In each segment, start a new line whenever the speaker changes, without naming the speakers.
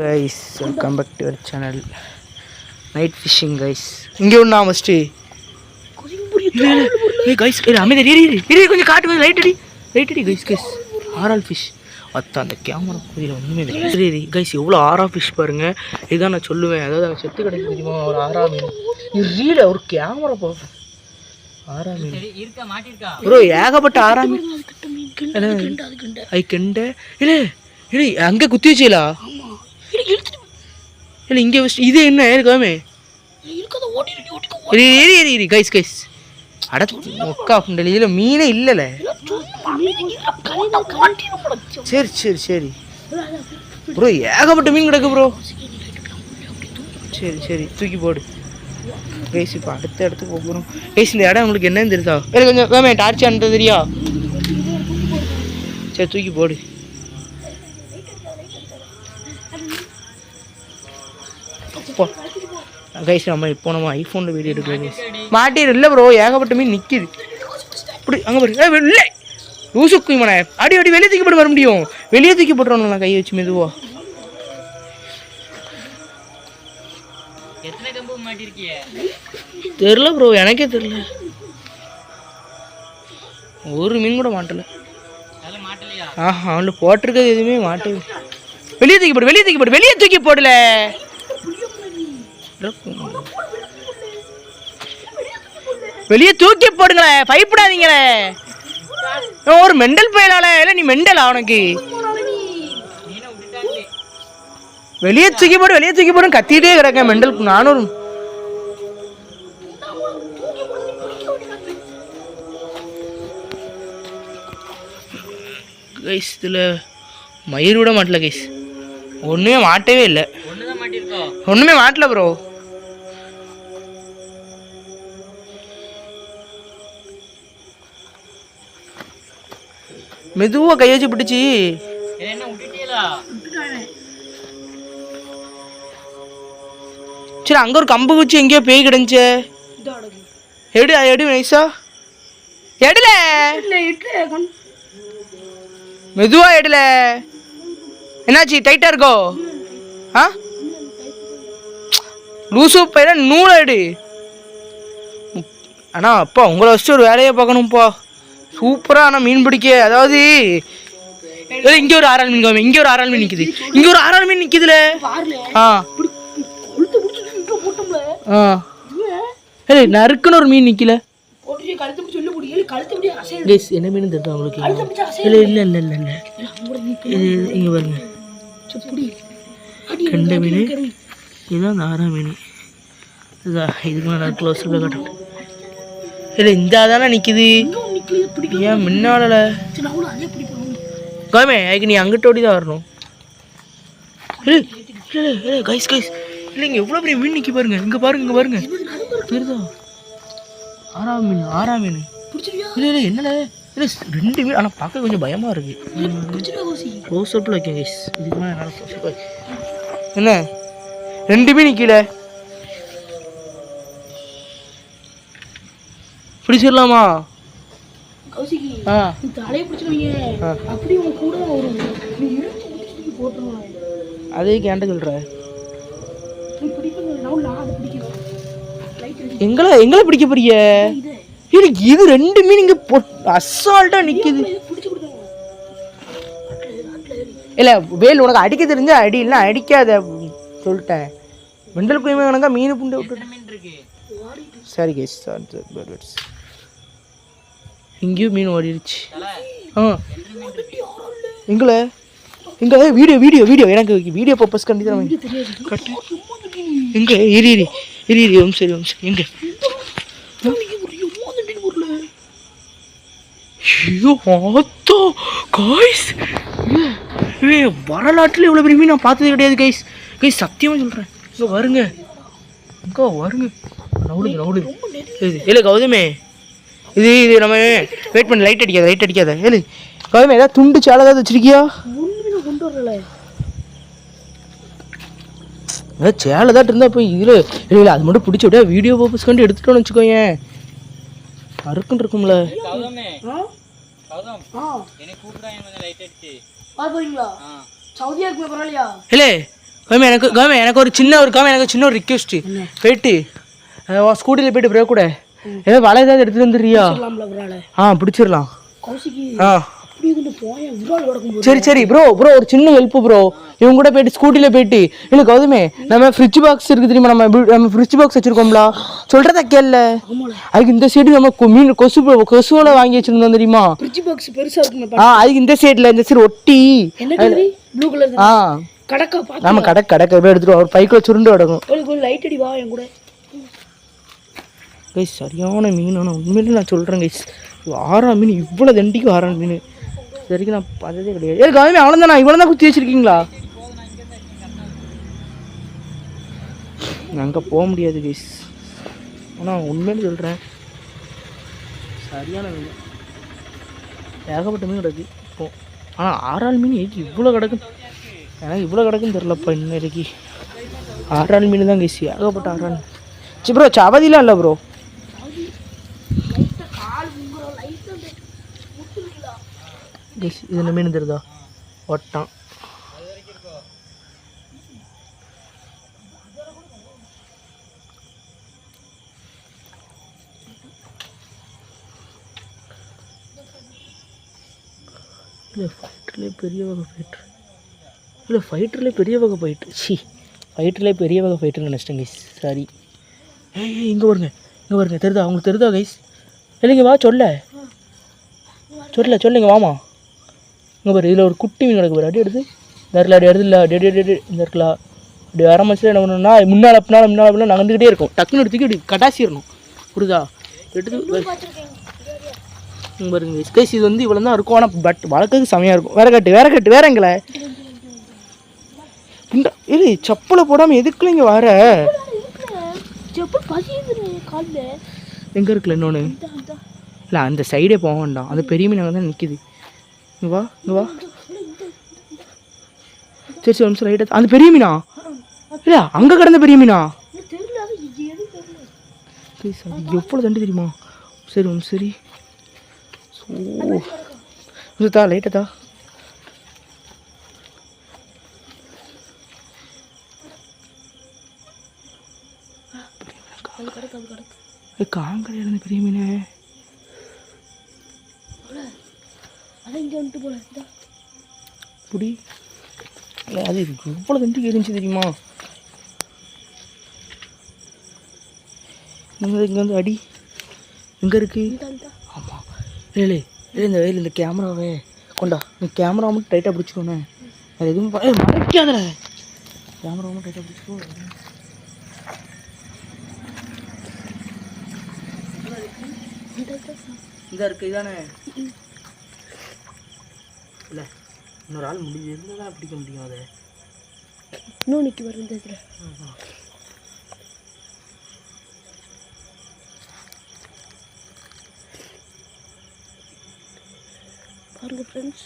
Guys welcome back to channel night fishing guys இங்கே ஒன்றா first ஏய் கைஸ் அமைதி இரு இரு இரு கொஞ்சம் காட்டு லைட் அடி. லைட் அடி கைஸ் கைஸ் ஆரால் ஃபிஷ் அத்தா அந்த கேமரா புரியல ஒன்றுமே இல்லை. இரு கைஸ் எவ்வளோ ஆரா ஃபிஷ் பாருங்க. இதான் நான் சொல்லுவேன். அதாவது அவன் செத்து கிடைக்க தெரியுமா? ஒரு ஆரா மீன். ரீல ஒரு கேமரா பா. ஆரா மீன். ப்ரோ ஏகப்பட்ட ஆரா மீன். ஐ கெண்ட இல்லை இல்லை அங்கே குத்தி வச்சீங்களா இல்லை இங்கே வச்சு இது என்ன? இருக்காமே இரு இரு இரு இரு கைஸ் கைஸ் அட ஒக்கா இதில் மீனே இல்லைல்ல சரி. சரி சரி ப்ரோ ஏகப்பட்ட மீன் கிடக்கு ப்ரோ. சரி சரி தூக்கி போடு. கைஸ் இப்போ அடுத்த இடத்துக்கு போகிறோம் கைஸ் இந்த இடம் உங்களுக்கு என்னன்னு தெரியுதா? கொஞ்சம் வேமே டார்ச் அனுப்ப தெரியா? சரி தூக்கி போடு. கைஸ் நம்ம இப்போ நம்ம ஐஃபோனில் வீடியோ எடுக்கலாம் கைஸ் மாட்டிடு இல்லை ப்ரோ ஏகப்பட்ட மீன் நிற்கிது இப்படி அங்கே பாரு. ஏய், இல்லை. லூசு குயிமனே அடி அடி வெளியே தூக்கி போட்டு வர முடியும். வெளியே தூக்கி போட்டுருவோம் நான் கை வச்சு மெதுவா.
எத்தனை கம்பு மாட்டிருக்கிய?
தெரில ப்ரோ எனக்கே தெரில ஒரு மீன் கூட மாட்டல. ஆஹா அவனில் போட்டிருக்கிறது எதுவுமே மாட்டவே வெளியே தூக்கி போடு வெளியே தூக்கி போடு வெளியே தூக்கி போடல வெளியே தூக்கி போடுங்களேன் பயப்படாதீங்களே. ஒரு மெண்டல் பயலால இல்லை நீ மெண்டலா உனக்கு வெளியே தூக்கி போடு வெளியே தூக்கி போடு கத்திட்டே கிடக்க மெண்டல். நானும் கைஸ் இதில் மயிர் விட மாட்டல கைஸ் ஒன்றுமே மாட்டவே இல்லை. ஒன்றுமே மாட்டல ப்ரோ மெதுவாக கை வச்சு பிடிச்சி. சரி அங்கே ஒரு கம்பு குச்சி எங்கேயோ பேய் கிடந்துச்சே. எடு எடு நைஸா எடுல. மெதுவா எடுல. என்னாச்சு டைட்டா இருக்கோ? ஆ? லூசு பையன நூலை எடு. அண்ணா அப்பா உங்களை வச்சுட்டு ஒரு வேலையை பார்க்கணும்ப்பா சூப்பராக ஆனால் மீன் பிடிக்க. அதாவது இங்க ஒரு ஆறாள் மீன் காமி இங்க ஒரு ஆறாள் மீன் நிக்குது. இங்க ஒரு ஆறாள் மீன் நிக்குதுல. ஆ. ஆ. ஏய் நறுக்குன்னு ஒரு மீன் நிக்கல. என்ன மீன் தெரியும் உங்களுக்கு? இல்லை இல்லை இல்லை இல்லை இல்லை. இது இங்கே பாருங்க. கண்ட மீன். இதுதான் ஆறா மீன். இதுதான் இதுக்கு நான் க்ளோஸில் காட்டுறேன். இல்லை இந்த தானே நிற்கிது ஏன் முன்னால கோமே அதுக்கு நீ அங்கிட்ட ஓடி தான் வரணும். கைஸ் கைஸ் இல்லைங்க எவ்வளோ பெரிய மீன் நிற்கி பாருங்க. இங்கே பாருங்க இங்கே பாருங்க. தெரியுதா? ஆறாம் மீன் ஆறாம் மீன். இல்லை இல்லை என்னல? இல்லை ரெண்டு மீன். ஆனால் பார்க்க கொஞ்சம் பயமாக இருக்கு. க்ளோஸ் அப்பில் வைக்கேன் கைஸ் இதுக்கு மேலே என்னால் க்ளோஸ் அப் என்ன? ரெண்டு மீன் கீழே பிடிச்சிடலாமா
தலையை பிடிச்சிருவீங்க. அப்படி உன் கூட போட்டுருவாங்க
அதே கேண்ட எங்களை எங்களை பிடிக்க போறீங்க
இது.
எனக்கு இது ரெண்டு மீன் இங்கே அசால்ட்டாக நிற்கிது
இது பிடிச்சி கொடுத்தாங்க.
இல்லை வேல் உனக்கு அடிக்க தெரிஞ்சா அடி இல்லை அடிக்காத சொல்லிட்டேன். மெண்டல் குயிமே கணக்கா மீன் புண்டை விட்டு சரி கேஸ் இங்கேயும் மீன் ஓடிடுச்சு ஆ. எங்களை எங்க வீடியோ வீடியோ வீடியோ. எனக்கு வீடியோ பர்பஸ் கண்டி தான் கட்டு. எங்க இரி இரி. இரி இரி ஓம் சரி ஓம் சரி. எங்க ஐயோ ஆத்தோ. காய்ஸ் ஏ வரலாற்றில் இவ்வளோ பெரிய மீன் நான் பார்த்தது கிடையாது கைஸ் கைஸ் சத்தியமாக சொல்கிறேன் இங்கே வருங்க. இங்கே வருங்க. நவுடுங்க இது இல்லை கௌதமே. இது இது நம்ம வெயிட் பண்ணி லைட் அடிக்காத லைட் அடிக்காத. ஏழு கௌதமே ஏதாவது துண்டு சாலை ஏதாவது வச்சிருக்கியா? ஏதாவது சேலை தான் இருந்தால் போய் இதில் இல்லை இல்லை அது மட்டும் பிடிச்சி விட வீடியோ பர்பஸ் கண்டு எடுத்துட்டோன்னு வச்சுக்கோயேன் அறுக்குன்னு இருக்கும்ல. இல்லை கௌமி எனக்கு கௌமி எனக்கு ஒரு சின்ன ஒரு கௌமி எனக்கு சின்ன ஒரு ரிக்வெஸ்ட் போயிட்டு ஸ்கூட்டியில் போயிட்டு பிரேக் கூட. ஏதோ வலை ஏதாவது எடுத்துட்டு வந்துடுறியா? ஆ பிடிச்சிடலாம். ஆ. சரி சரி ப்ரோ ப்ரோ ஒரு சின்ன ஹெல்ப் ப்ரோ இவங்க கூட போயிட்டு ஸ்கூட்டியில் போயிட்டு இல்லை கௌதமே நம்ம ஃப்ரிட்ஜ் பாக்ஸ் இருக்கு தெரியுமா? நம்ம நம்ம ஃப்ரிட்ஜ் பாக்ஸ் வச்சிருக்கோம்ல. சொல்கிறத கேள்ல அதுக்கு இந்த சைடு நம்ம மீன் கொசு கொசுவில் வாங்கி வச்சிருந்தோம் தெரியுமா?
ஃப்ரிட்ஜ் பாக்ஸ்
ஆ அதுக்கு இந்த சைடில் இந்த சைடு ஒட்டி. ஆ.
கடக்கா
நம்ம கடை கடை போய் எடுத்துட்டு. ஒரு பைக்கில் சுருண்டு கிடக்கும்.
லைட் அடி வா என் கூட.
கைஸ் சரியான மீன். ஆனால் உண்மையிலே நான் சொல்கிறேன் கைஸ் ஆறாம் மீன் இவ்வளோ தண்டிக்கு ஆறாம் மீன். இது வரைக்கும் நான் பார்த்ததே கிடையாது. ஏ கௌதமி அவ்வளோதானா இவ்வளோ தான் குத்தி வச்சுருக்கீங்களா? அங்கே போக முடியாது கைஸ் ஆனால் உண்மையிலே சொல்கிறேன் சரியான மீன். ஏகப்பட்ட மீன் கிடக்கு இப்போ. ஆனால் ஆறாள் மீன் எதுக்கு இவ்வளோ கிடக்கு எனக்கு இவ்வளோ கிடக்குன்னு தெரிலப்பா இன்ன ஆறாள் மீன் தான் கைஸ் ஏகப்பட்ட ஆறாள் சரி ப்ரோ சவதிலாம் இல்லை ப்ரோ கைஸ் இது என்ன மீன் தெரியுதா ஒட்டான் இல்லை ஃபைட்டர்லேயே பெரிய வகை ஃபைட்ரு இல்லை ஃபைட்டர்லேயே பெரிய வகை ஃபைட்ரு சி ஃபைட்டர்லேயே பெரிய வகை ஃபைட்டர்னு நினச்சிட்டேன் கைஸ் சாரி ஏய் ஏய், இங்கே வருங்க இங்கே வருங்க. தெரியுதா? அவங்களுக்கு தெரியுதா கைஸ் இல்லைங்க வா சொல்ல. சொல்ல சொல்லுங்க வாமா இங்கே பாரு இதில் ஒரு குட்டி மீன் கிடக்கு பாரு. அடி எடுத்து இந்த அடி எடுத்து இல்லை. அடி அடி அடி இந்த இருக்கலாம் அப்படி வர மச்சில் என்ன பண்ணணும்னா முன்னால் பின்னால் முன்னால் பின்னால் நகர்ந்துக்கிட்டே இருக்கும். டக்குன்னு எடுத்துக்கி இப்படி கட்டாசிடணும் புரியுதா? எடுத்து இங்கே பாருங்க. ஸ்கைஸ் இது வந்து இவ்வளோ தான் இருக்கும். ஆனால் பட் வளர்க்கறதுக்கு செமையாக இருக்கும். வேற கட்டு வேற கட்டு வேற எங்களை. இல்லை செப்பலை போடாமல் எதுக்குள்ள இங்கே வர? எங்கே இருக்குல்ல இன்னொன்று இல்லை அந்த சைடே போக வேண்டாம். அந்த பெரிய மீன் அங்கே தான் நிற்கிது இங்கே வா இங்கே வா. சரி சரி ஒரு நிமிஷம் ரைட்டாக அந்த பெரிய மீனா? இல்லையா அங்கே கிடந்த பெரிய மீனா?
சரி சார்
ப்ளீஸ் அது எவ்வளோ தண்டு தெரியுமா? சரி ஒன்று சரி. ஸோ தா லைட்டாக தா.
அது
காங்கரை பெரிய மீனே.
அதான் இங்கே வந்துட்டு போல
புடி. இல்லை அது எவ்வளோ தண்டிக்கு இருந்துச்சு தெரியுமா? இங்கே இங்கே வந்து அடி. எங்கே இருக்கு?
இந்த
ஆமாம் இல்லை இல்லை இல்லை இந்த வெயில் இந்த கேமராவே. கொண்டா. நீ கேமரா மட்டும் டைட்டாக பிடிச்சிக்கோண்ணே அது எதுவும் மறைக்காதல கேமரா மட்டும் டைட்டாக பிடிச்சிக்கோ. இந்த இருக்கு இதானே? இல்லை இன்னொரு ஆள் முடிஞ்சு இருந்தால் தான் பிடிக்க முடியும் அதை?
இன்னும் நிற்கி இதில். பாருங்க ஃப்ரெண்ட்ஸ்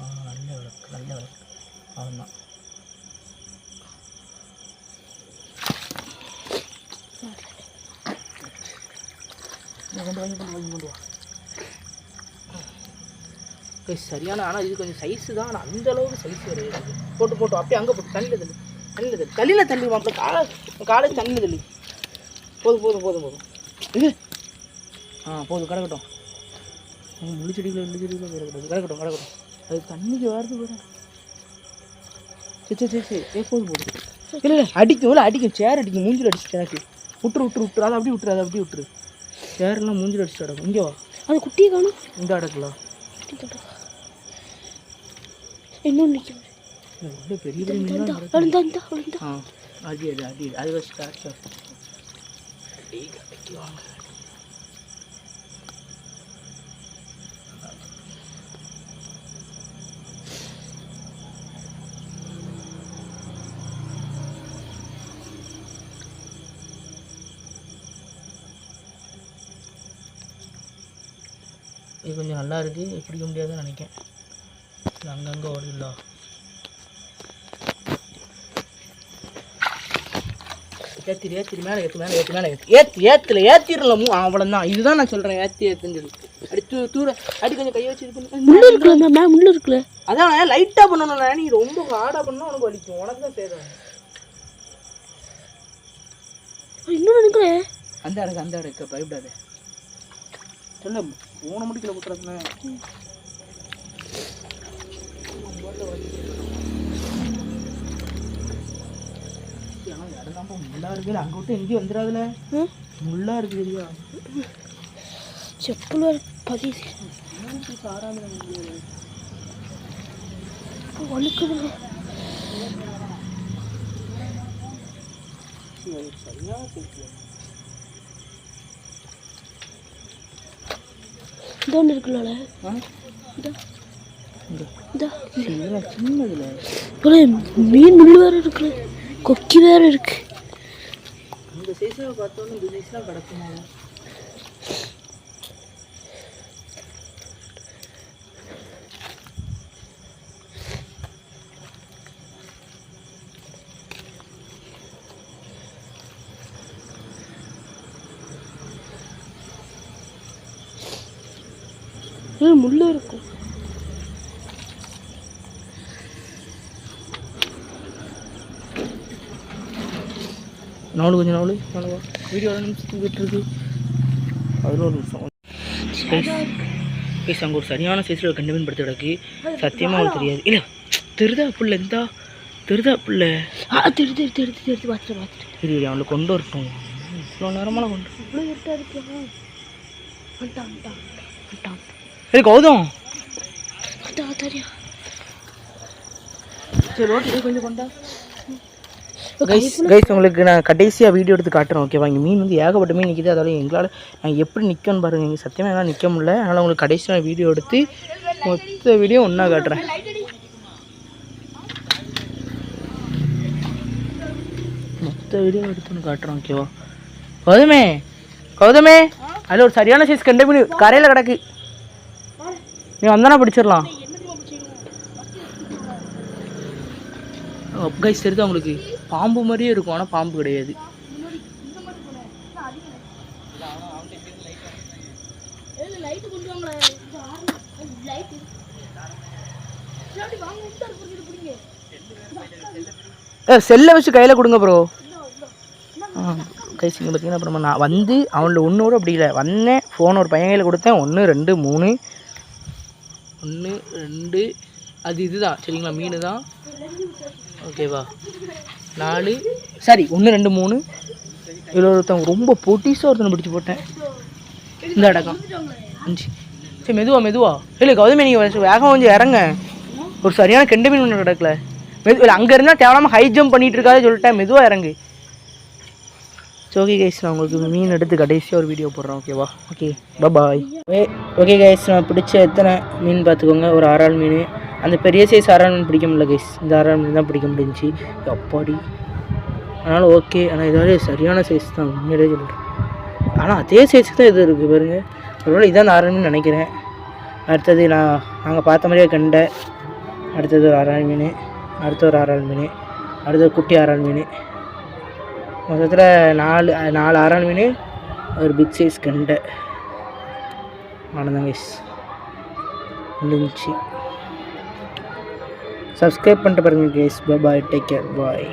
ஆ நல்ல விளக்கு நல்ல விளக்கு. அவ்வளோதான் கொண்டு வாங்கி கொண்டு வாங்கி கொண்டு வா. சரியான ஆனால் இது கொஞ்சம் சைஸு தான். ஆனால் அந்த அளவுக்கு சைஸ் கிடையாது போட்டு போட்டு அப்படியே அங்கே போட்டு தண்ணியில் தள்ளு தண்ணியில் தள்ளு. தண்ணியில் தள்ளி மாப்பிள்ள காலை காலை தண்ணியில் தள்ளி. போதும் போதும் போதும் போதும். இது? ஆ போதும் கிடக்கட்டும் முள்ளிச்செடியில் முள்ளிச்செடியில் கிடக்கட்டும் கிடக்கட்டும் கிடக்கட்டும் அது தண்ணிக்கு வருது போகிறேன் சரி சரி சரி ஏ போதும் போதும். இல்லை இல்லை அடிக்கும் இல்லை அடிக்கும். சேர் அடிக்கும் மூஞ்சில் அடிச்சு எனக்கு விட்டுரு விட்டுரு விட்டுரு. அதை அப்படியே விட்டுரு அதை அப்படியே விட்டுரு. சேர்லாம் மூஞ்சில் அடிச்சு அடக்கும் இங்கே வா.
அது குட்டியை காணும்.
இந்த அடக்கலாம்
இன்னும் நிற்க
அப்படியே பெரிய அது வச்சு வாங்க. இது கொஞ்சம் நல்லா இருக்கு. பிடிக்க முடியாதுன்னு நினைக்கிறேன். இது அங்கங்கே ஓடிடலா ஏத்திரு ஏத்திரு மேலே ஏத்து மேலே ஏத்து மேலே ஏத்து. ஏத்து ஏத்துல ஏத்திரல மூ அவ்வளோதான் இதுதான் நான் சொல்கிறேன் ஏத்தி ஏத்துன்னு சொல்லி. தூ- தூர அடி கொஞ்சம் கையை வச்சு
முள்ளு இருக்குல்ல மேம் முள்ளு இருக்குல்ல?
அதான் லைட்டாக பண்ணணும்ல நீ ரொம்ப ஹார்டாக பண்ணா உனக்கு வலிக்கும். உனக்கு தான் சேரும்
இன்னும் நினைக்கிறேன்.
அந்த இடக்கு அந்த இடக்கு பயப்படாத சொல்ல மூணு மணிக்குள்ள குத்துறதுன்னு. அங்கே விட்டு எங்கேயும் வந்துடாதுல. முள்ளா இருக்கு தெரியா
செப்பல் பதி வலிக்குதுங்க இந்த ஒன்று இருக்குல்ல இதோ. இதோ.
சின்னதுல
ஒரே மீன் முள்ளு வேற இருக்குல்ல கொக்கி வேற இருக்கு. முள்ளு இருக்கும்.
நாலு கொஞ்சம் நாலு. நாலு வீடியோ எவ்வளோ நிமிஷத்துக்கு போயிட்டு இருக்கு. பதினோரு நிமிஷம். கைஸ் அங்கே ஒரு சரியான சைஸில் கண்டு மீன் படுத்து கிடக்கு சத்தியமாக அவளுக்கு தெரியாது. இல்லை திருதா புள்ள இந்தா. திருதா புள்ள.
தெரி தெரி தெரி தெரி பார்த்துட்டு பார்த்துட்டு
சரி அவளை கொண்டு வரட்டும். இவ்வளோ நேரமெல்லாம் கொண்டு
இவ்வளோ இருட்டாக இருக்கு.
சரி கௌதம். சரி ஓகே கொஞ்சம் கொண்டா கைஸ் கைஸ் உங்களுக்கு நான் கடைசியாக வீடியோ எடுத்து காட்டுறேன் ஓகேவா இங்கே மீன் வந்து ஏகப்பட்ட மீன் நிற்கிது அதால எங்களால் நான் எப்படி நிற்கன்னு பாருங்கள் இங்கே சத்தியமாக என்னால் நிற்க முடியல. அதனால் உங்களுக்கு கடைசியாக வீடியோ எடுத்து மொத்த வீடியோ ஒன்றா காட்டுறேன். மொத்த வீடியோ எடுத்து ஒன்று காட்டுறேன் ஓகேவா கௌதமே கௌதமே. அதில் ஒரு சரியான சைஸ் கண்ட மீன் கரையில் கிடக்கு. நீ வந்தானா பிடிச்சிடலாம். கைஸ் தெரியுதா உங்களுக்கு? பாம்பு மாதிரியே இருக்கும் ஆனால் பாம்பு கிடையாது. செல்லை வச்சு கையில் கொடுங்க ப்ரோ கை கைஸ் இங்கே பார்த்தீங்கன்னா அப்புறமா நான் வந்து அவனோட ஒன்றோட அப்படி இல்லை. வந்தேன் ஃபோன் ஒரு பையன் கையில் கொடுத்தேன். ஒன்று ரெண்டு மூணு. ஒன்று ரெண்டு. அது இதுதான் சரிங்களா? மீன் தான் ஓகேவா நாலு சரி ஒன்று ரெண்டு மூணு. இதில் ஒருத்தவங்க ரொம்ப பொட்டிஸாக ஒருத்தனை பிடிச்சி போட்டேன். இந்த அடக்கம். அஞ்சு. சரி மெதுவா மெதுவா. இல்லை கௌதமி நீங்கள் வேகம் கொஞ்சம் இறங்க. ஒரு சரியான கெண்டு மீன் ஒன்று கிடக்கல மெது இல்லை அங்கே இருந்தால் தேவையில்லாமல் ஹை ஜம்ப் பண்ணிகிட்டு இருக்காது சொல்லிட்டேன். மெதுவாக இறங்கு. ஓகே கைஸ் நான் உங்களுக்கு மீன் எடுத்து கடைசியாக ஒரு வீடியோ போடுறேன். ஓகேவா ஓகே பாய் ஓகே கைஸ் நான் பிடிச்ச எத்தனை மீன் பார்த்துக்கோங்க. ஒரு ஆறாள் மீன். அந்த பெரிய சைஸ் ஆறாள் மீன் பிடிக்க முடியல கைஸ் இந்த ஆறாள் மீன் தான் பிடிக்க முடிஞ்சுச்சு. அப்பாடி. அதனால் ஓகே ஆனால் இதாலே சரியான சைஸ் தான். உண்மையிலே சொல்கிறேன் ஆனால் அதே சைஸுக்கு தான் இது இருக்குது பாருங்க. ஒருவேளை இதான் ஆறாள் நினைக்கிறேன். அடுத்தது நான் நாங்கள் பார்த்த மாதிரியே கண்டை. அடுத்தது ஒரு ஆறாள் மீன் அடுத்த ஒரு ஆறாள் மீன் அடுத்தது குட்டி ஆறாள் மீன் மொத்தத்தில் நாலு நாலு ஆறாள் மீன் ஒரு பிக் சைஸ் கண்டை. ஆனந்தம் கைஸ் முடிஞ்சிச்சு. சப்ஸ்கிரைப் பண்ணிட்டு பாருங்கள் guys bye take care bye